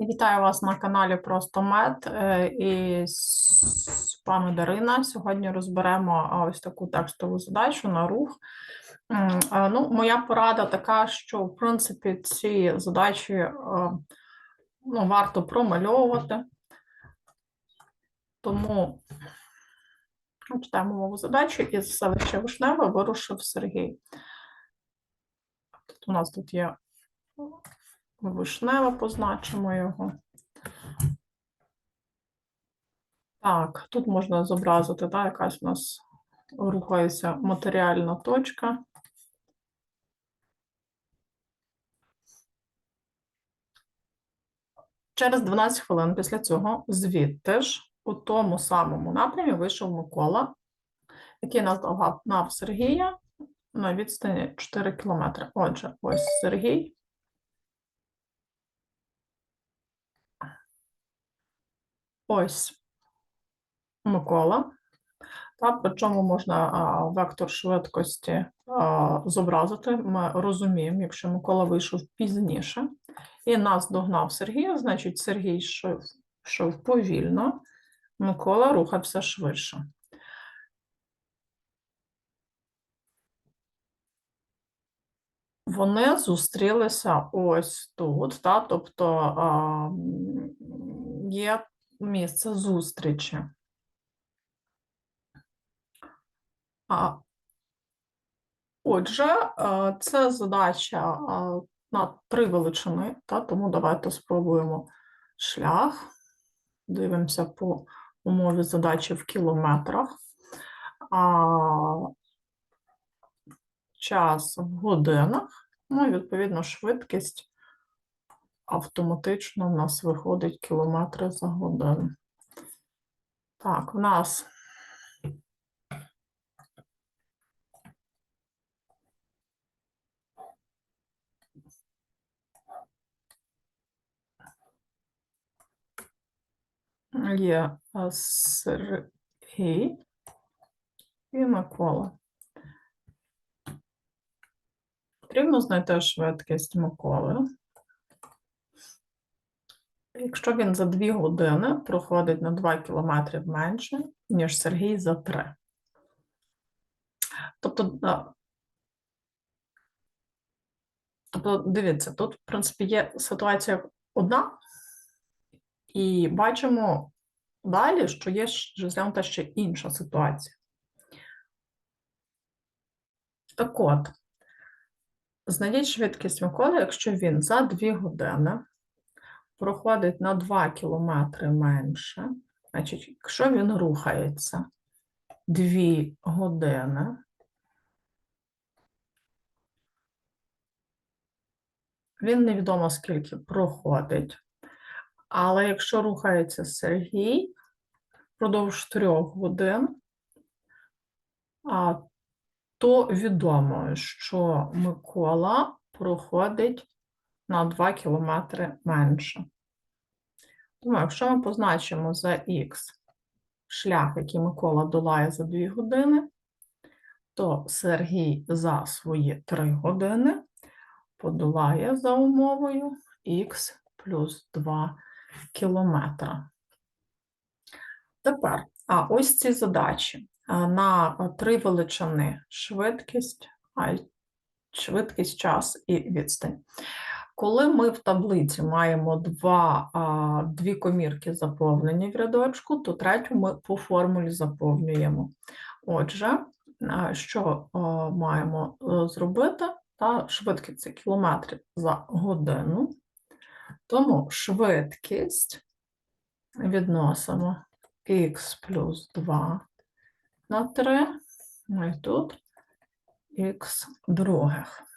Вітаю вас на каналі Просто Мед е, і з вами Дарина. Сьогодні розберемо ось таку текстову задачу на рух. Ну, моя порада така, що в принципі ці задачі е, ну, варто промальовувати. Тому читаємо мову задачі із селища Вишневе вирушив Сергій. Тут у нас тут є Вишневе, позначимо його. Так, тут можна зобразити, так, якась у нас рухається матеріальна точка. Через 12 хвилин після цього звідти ж у тому самому напрямі вийшов Микола, який наздогнав нав Сергія на відстані 4 кілометри. Отже, ось Сергій. Ось Микола. Та, причому можна а, вектор швидкості а, зобразити. Ми розуміємо, якщо Микола вийшов пізніше і нас догнав Сергій, значить Сергій йшов, йшов повільно, Микола рухався швидше. Вони зустрілися ось тут, та, тобто а, є місце зустрічі. А, Отже, це задача на три величини, та, тому давайте спробуємо шлях. Дивимося по умові задачі в кілометрах. А, час в годинах, ну і відповідно швидкість автоматично в нас виходить кілометри за годину. Так, в нас є е, Сергій і Микола. Потрібно знайти швидкість Миколи. Якщо він за 2 години проходить на 2 кілометри менше, ніж Сергій за 3. Тобто, тобто, дивіться, тут, в принципі, є ситуація одна, і бачимо далі, що є розглянута ще інша ситуація. Так от, знайдіть швидкість Миколи, якщо він за 2 години проходить на 2 кілометри менше, значить, якщо він рухається 2 години, він невідомо скільки проходить. Але якщо рухається Сергій впродовж 3 годин, то відомо, що Микола проходить на 2 кілометри менше. Тому, якщо ми позначимо за х шлях, який Микола долає за 2 години, то Сергій за свої 3 години подолає за умовою х плюс 2 кілометра. Тепер, а ось ці задачі на три величини швидкість, швидкість, час і відстань. Коли ми в таблиці маємо два, а, дві комірки заповнені в рядочку, то третю ми по формулі заповнюємо. Отже, що маємо е, зробити? Та швидкість це кілометри за годину. Тому швидкість відносимо х плюс 2 на 3, ну і тут х других.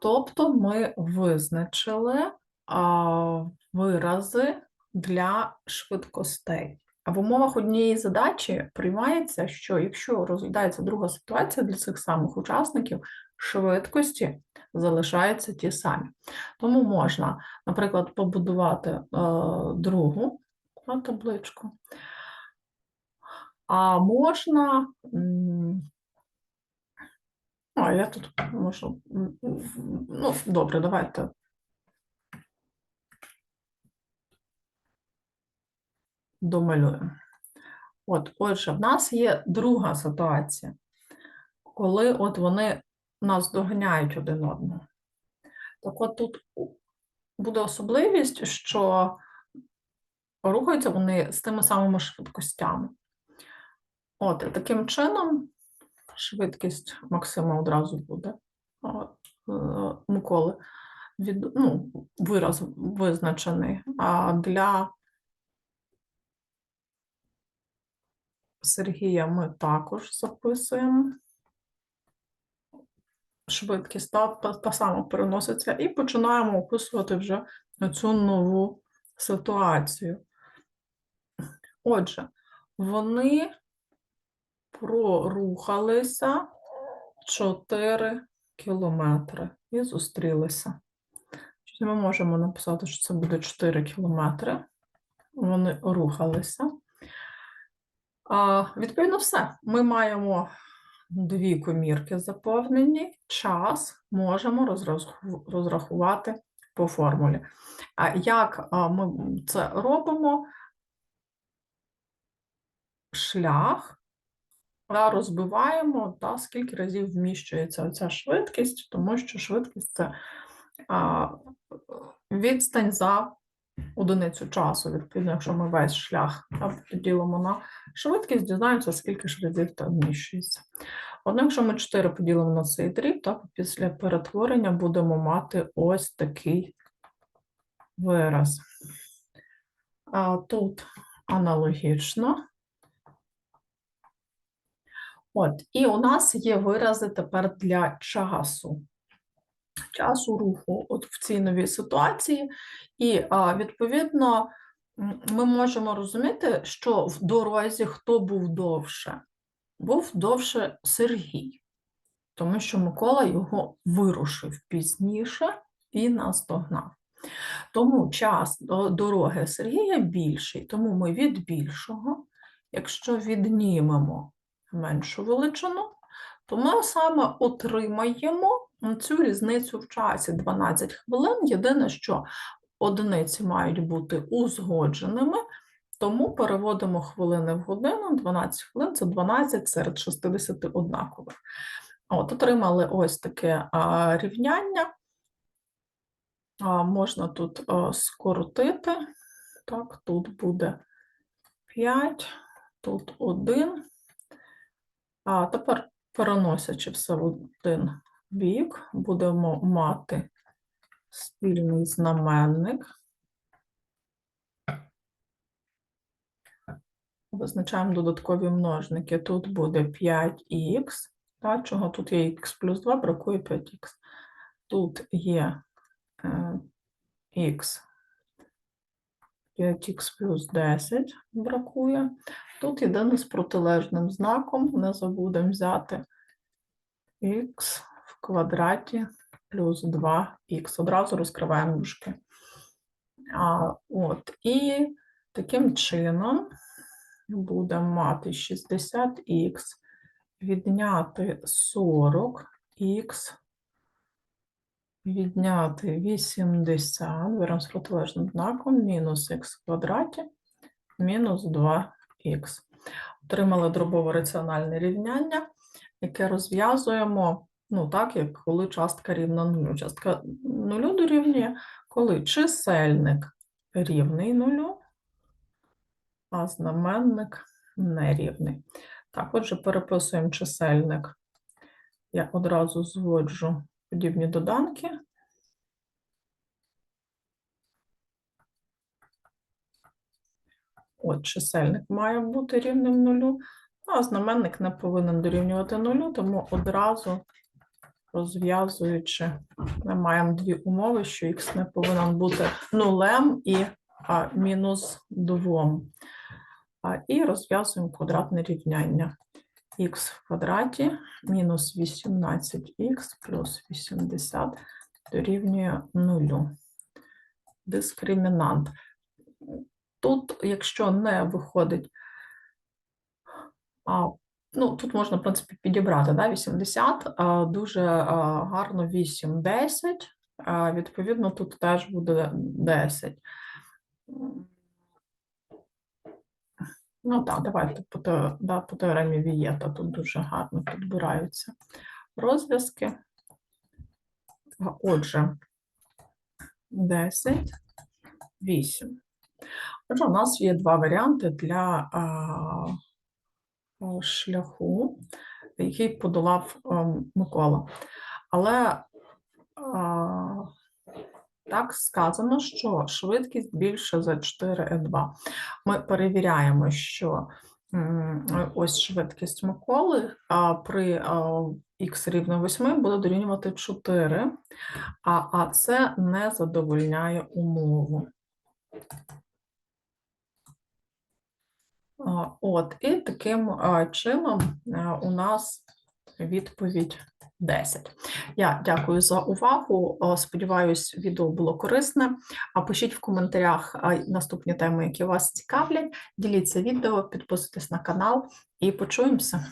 Тобто ми визначили а, вирази для швидкостей. А в умовах однієї задачі приймається, що якщо розглядається друга ситуація для цих самих учасників, швидкості залишаються ті самі. Тому можна, наприклад, побудувати е, другу табличку, а можна я тут можу. Ну, добре, давайте. Домалюємо. От, отже, в нас є друга ситуація, коли от вони нас доганяють один одного. Так от тут буде особливість, що рухаються вони з тими самими швидкостями. От, таким чином, швидкість Максима одразу буде е, Миколи від, ну, вираз визначений. А для Сергія ми також записуємо. Швидкість та, та, та сама переноситься, і починаємо описувати вже цю нову ситуацію. Отже, вони прорухалися 4 кілометри і зустрілися. Ми можемо написати, що це буде 4 кілометри. Вони рухалися. А, відповідно, все. Ми маємо дві комірки заповнені. Час можемо розрахувати по формулі. А як ми це робимо? Шлях розбиваємо, та, скільки разів вміщується ця швидкість, тому що швидкість це а, відстань за одиницю часу. Відповідно, якщо ми весь шлях та, поділимо на швидкість, дізнаємося, скільки ж разів там вміщується. Однак, якщо ми 4 поділимо на цей дріб, то після перетворення будемо мати ось такий вираз. А, тут аналогічно. От, і у нас є вирази тепер для часу. Часу руху от в цій новій ситуації, і відповідно ми можемо розуміти, що в дорозі хто був довше? Був довше Сергій, тому що Микола його вирушив пізніше і наздогнав. Тому час до дороги Сергія більший, тому ми від більшого, якщо віднімемо меншу величину, то ми саме отримаємо цю різницю в часі 12 хвилин. Єдине, що одиниці мають бути узгодженими, тому переводимо хвилини в годину, 12 хвилин це 12 серед 60 однакових. От, отримали ось таке а, рівняння. А, можна тут а, скоротити. Так, тут буде 5, тут 1. А тепер, переносячи все в один бік, будемо мати спільний знаменник. Визначаємо додаткові множники. Тут буде 5х, та, чого тут є х плюс 2, бракує 5х. Тут є е, х 5х плюс 10 бракує. Тут єдине з протилежним знаком, не забудемо взяти х в квадраті плюс 2х. Одразу розкриваємо дужки. А, от, і таким чином будемо мати 60х відняти 40х відняти 80, беремо з протилежним знаком, мінус х в квадраті, мінус 2х. Отримали дробове раціональне рівняння, яке розв'язуємо, ну так, як коли частка рівна нулю. Частка нулю дорівнює, коли чисельник рівний нулю, а знаменник нерівний. Так, отже, переписуємо чисельник. Я одразу зводжу подібні доданки. От чисельник має бути рівним нулю, а знаменник не повинен дорівнювати нулю, тому одразу розв'язуючи, ми маємо дві умови, що х не повинен бути нулем і а, мінус двом. А, і розв'язуємо квадратне рівняння. Х в квадраті мінус 18х плюс 80 дорівнює нулю. Дискримінант. Тут, якщо не виходить, а, ну, тут можна, в принципі, підібрати да, 80, а, дуже а, гарно 8, 10, а, відповідно, тут теж буде 10. Ну так, давайте по, да, по теоремі Вієта тут дуже гарно підбираються розв'язки. Отже, 10, 8. Отже, у нас є два варіанти для а, а, шляху, який подолав а, Микола. Але а, так сказано, що швидкість більше за 4Е2. Ми перевіряємо, що ось швидкість Миколи при х рівно 8 буде дорівнювати 4, а, а це не задовольняє умову. От, і таким чином у нас відповідь 10. Я дякую за увагу. Сподіваюсь, відео було корисне. А пишіть в коментарях наступні теми, які вас цікавлять. Діліться відео, підписуйтесь на канал і почуємося.